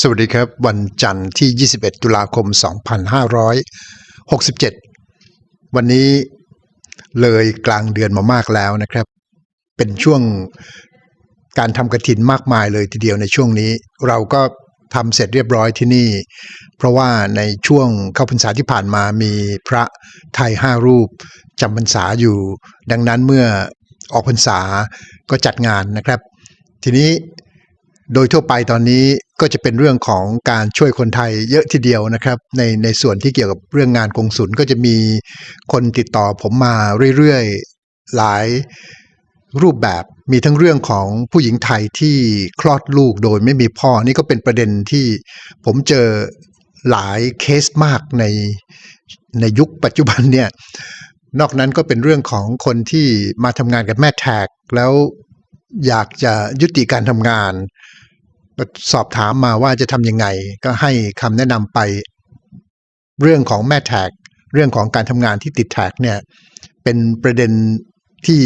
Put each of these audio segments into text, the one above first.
สวัสดีครับ วันจันทร์ที่ 21 ตุลาคม 2567 วันนี้เลยกลางเดือนมามากแล้วนะครับ เป็นช่วงการทำกระถินมากมายเลยทีเดียวในช่วงนี้ เราก็ทำเสร็จเรียบร้อยที่นี่ เพราะว่าในช่วงเข้าพรรษาที่ผ่านมามีพระไทยห้ารูปจำพรรษาอยู่ ดังนั้นเมื่อออกพรรษาก็จัดงานนะครับ ทีนี้ โดยทั่วไปตอนนี้ก็จะเป็นเรื่องของการช่วยคนไทยเยอะทีเดียวนะครับ ในในส่วนที่เกี่ยวกับเรื่องงานกงสุลก็จะมีคนติดต่อผมมาเรื่อยๆหลายรูปแบบมีทั้งเรื่องของผู้หญิงไทยที่คลอดลูกโดยไม่มีพ่อนี่ก็เป็นประเด็นที่ผมเจอหลายเคสมากในในยุคปัจจุบันเนี่ยนอกนั้นก็เป็นเรื่องของคนที่มาทำงานกับแม่แท็กแล้ว อยากจะยุติการทำงาน สอบถามมาว่าจะทำยังไง ก็ให้คำแนะนำไปเรื่องของแม่แท็ก เรื่องของการทำงานที่ติดแท็กเนี่ยเป็นประเด็นที่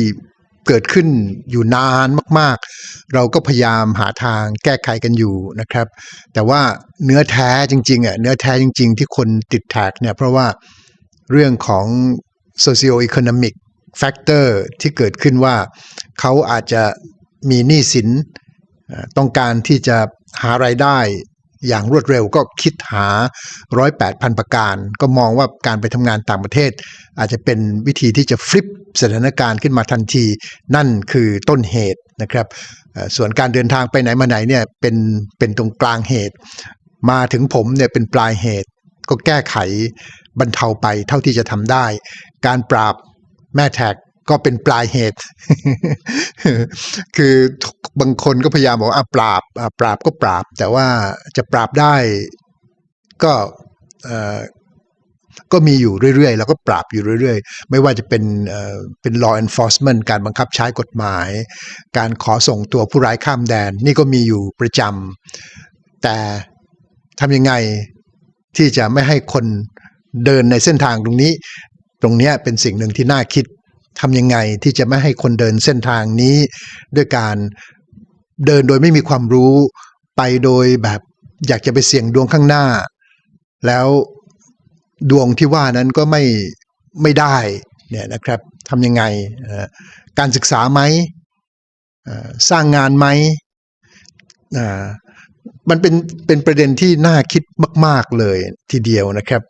เกิดขึ้นอยู่นานมาก ๆ เราก็พยายามหาทางแก้ไขกันอยู่นะครับ แต่ว่าเนื้อแท้จริงๆอะเนื้อแท้จริง ๆ ที่คนติดแท็กเนี่ยเพราะว่าเรื่องของ socio-economic factor ที่เกิดขึ้นว่าเขาอาจจะ มีหนี้สินต้องการที่จะหารายได้อย่างรวดเร็วก็คิดหาร้อยแปดพันประการ ก็มองว่าการไปทำงานต่างประเทศ อาจจะเป็นวิธีที่จะฟลิปสถานการณ์ขึ้นมาทันที นั่นคือต้นเหตุนะครับ ส่วนการเดินทางไปไหนมาไหนเนี่ยเป็นเป็นตรงกลางเหตุ มาถึงผมเนี่ยเป็นปลายเหตุ ก็แก้ไขบรรเทาไปเท่าที่จะทำได้ การปราบแม่แท็ก ก็เป็นปลายเหตุ คือบางคนก็พยายามบอกอะปราบอะปราบก็ปราบ แต่ว่าจะปราบได้ก็เอ่อก็มีอยู่เรื่อยๆ แล้วก็ปราบอยู่เรื่อยๆ ไม่ว่าจะเป็นเอ่อเป็น law enforcement การบังคับใช้กฎหมาย การขอส่งตัวผู้ร้ายข้ามแดน นี่ก็มีอยู่ประจำแต่ทำยังไงที่จะไม่ให้คนเดินในเส้นทางตรงนี้ ตรงเนี้ยเป็นสิ่งหนึ่งที่น่าคิด ทำยังไงที่จะไม่ให้คนเดินเส้นทางนี้ ด้วยการเดินโดยไม่มีความรู้ไปโดยแบบอยากจะไปเสี่ยงดวงข้างหน้า แล้วดวงที่ว่านั้นก็ไม่ไม่ได้เนี่ยนะครับทำยังไงการศึกษาไหมสร้างงานไหมมันเป็นเป็นประเด็นที่น่าคิดมาก ๆเลยทีเดียวนะครับ